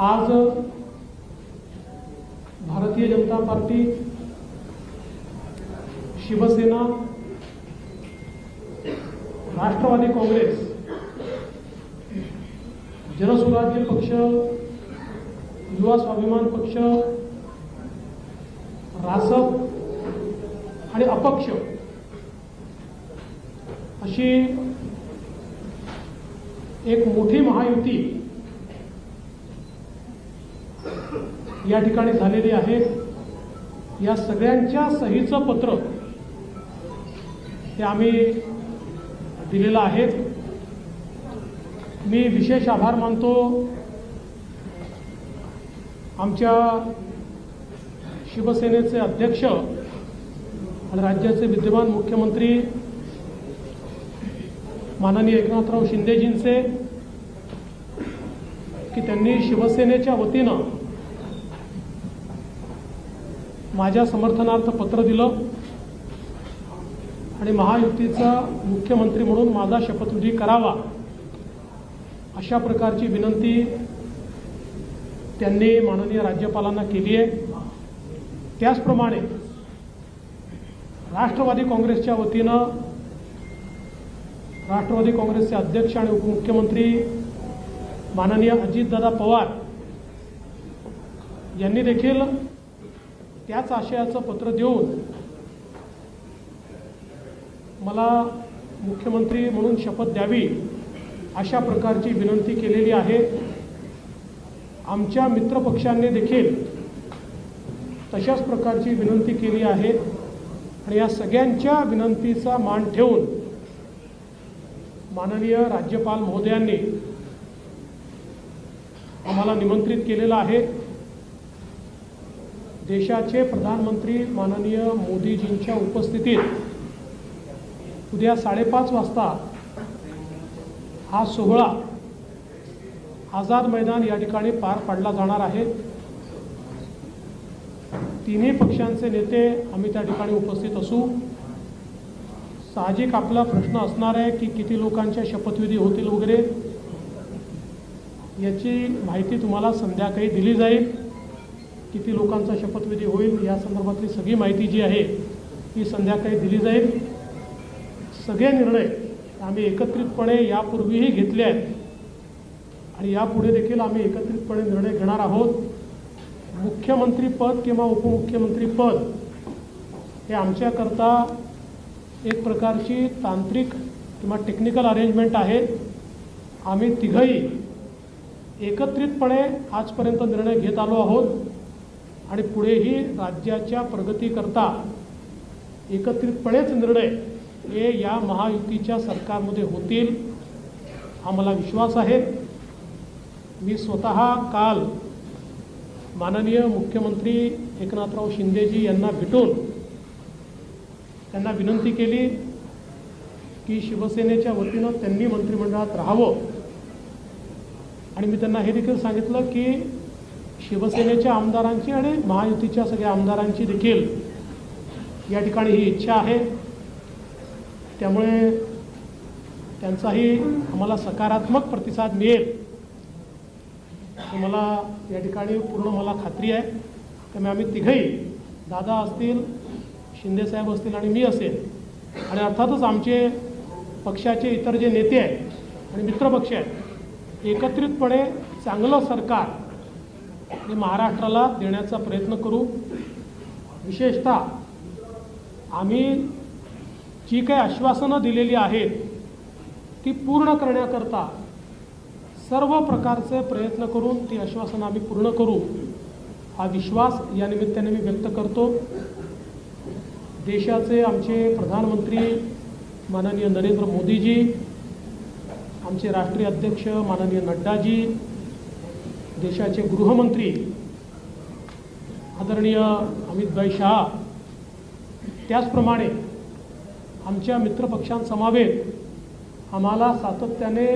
आज Bharatiya Janata party Shivsena Rashtrawadi Congress Jansurajya पक्ष युवा स्वाभिमान पक्ष रासप आणि अपक्ष अशी एक मोठी महायुती या ठिकाणी झालेली आहे. या सगळ्यांच्या सहीचं पत्र हे आम्ही दिलेलं आहे. मी विशेष आभार मानतो. आमच्या शिवसेनेचे अध्यक्ष आणि राज्याचे विद्यमान मुख्यमंत्री माननीय एकनाथराव शिंदेजींचे की त्यांनी शिवसेनेच्या वतीनं माझ्या समर्थनार्थ पत्र दिलं आणि महायुतीचा मुख्यमंत्री म्हणून माझा शपथविधी करावा अशा प्रकारची विनंती त्यांनी माननीय राज्यपालांना केली आहे. त्याचप्रमाणे राष्ट्रवादी काँग्रेसच्या वतीनं राष्ट्रवादी काँग्रेसचे अध्यक्ष आणि उपमुख्यमंत्री माननीय अजितदादा पवार यांनी देखील त्याच आशयाचं पत्र देऊन मला मुख्यमंत्री म्हणून शपथ द्यावी अशा प्रकारची विनंती केलेली आहे. आमच्या मित्रपक्षांनी देखील तशाच प्रकारची विनंती केली आहे. आणि या सगळ्यांच्या विनंतीचा मान ठेवून माननीय राज्यपाल महोदयांनी आम्हाला निमंत्रित केलेलं आहे. देशाचे प्रधानमंत्री माननीय मोदीजींच्या उपस्थितीत उद्या साडेपाच वाजता हा सोहळा आझाद मैदान या ठिकाणी पार पाडला जाणार आहे. तिन्ही पक्षांचे नेते आम्ही त्या ठिकाणी उपस्थित असू. साहजिक आपला प्रश्न असणार आहे की किती लोकांच्या शपथविधी होतील वगैरे याची माहिती तुम्हाला संध्याकाळी दिली जाईल. किती लोकांचा शपथविधी होईल या संदर्भातली सगळी माहिती जी आहे ती संध्याकाळी दिली जाईल. सगळे निर्णय आम्ही एकत्रितपणे यापूर्वीही घेतले आहेत. आणि यापुढे देखील आम्ही एकत्रितपणे निर्णय घेणार आहोत. मुख्यमंत्रीपद किंवा उपमुख्यमंत्रीपद हे आमच्याकरता एक प्रकारची तांत्रिक किंवा टेक्निकल अरेंजमेंट आहे. आम्ही तिघही एकत्रितपणे आजपर्यंत निर्णय घेत आलो आहोत. आणि पुढेही राज्याच्या प्रगतीकरता एकत्रितपणेच निर्णय हे या महायुतीच्या सरकारमध्ये होतील हा मला विश्वास आहे. मी स्वतः काल माननीय मुख्यमंत्री एकनाथराव शिंदेजी यांना भेटून त्यांना विनंती केली की शिवसेनेच्या वतीनं त्यांनी मंत्रिमंडळात राहावं. आणि मी त्यांना हे देखील सांगितलं की शिवसेनेच्या आमदारांची आणि महायुतीच्या सगळ्या आमदारांची देखील या ठिकाणी ही इच्छा आहे. त्यामुळे त्यांचाही आम्हाला सकारात्मक प्रतिसाद मिळेल मला या ठिकाणी पूर्ण मला खात्री आहे. त्यामुळे आम्ही तिघही दादा असतील शिंदेसाहेब असतील आणि मी असेल आणि अर्थातच आमचे पक्षाचे इतर जे नेते आहेत आणि मित्रपक्ष आहेत एकत्रितपणे चांगलं सरकार हे महाराष्ट्राला देण्याचा प्रयत्न करू. विशेषतः आम्ही जी काही आश्वासनं दिलेली आहेत ती पूर्ण करण्याकरता सर्व प्रकारचे प्रयत्न करून ती आश्वासनं आम्ही पूर्ण करू. हा विश्वास या निमित्ताने मी व्यक्त करतो. देशाचे आमचे प्रधानमंत्री माननीय नरेंद्र मोदीजी आमचे राष्ट्रीय अध्यक्ष माननीय नड्डाजी देशाचे गृहमंत्री आदरणीय अमितभाई शहा त्याचप्रमाणे आमच्या मित्रपक्षांसमावेत आम्हाला सातत्याने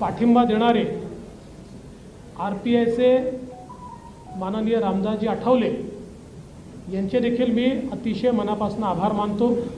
पाठिंबा देणारे आर पी आयचे माननीय रामदासजी आठवले यांचे देखील मी अतिशय मनापासून आभार मानतो.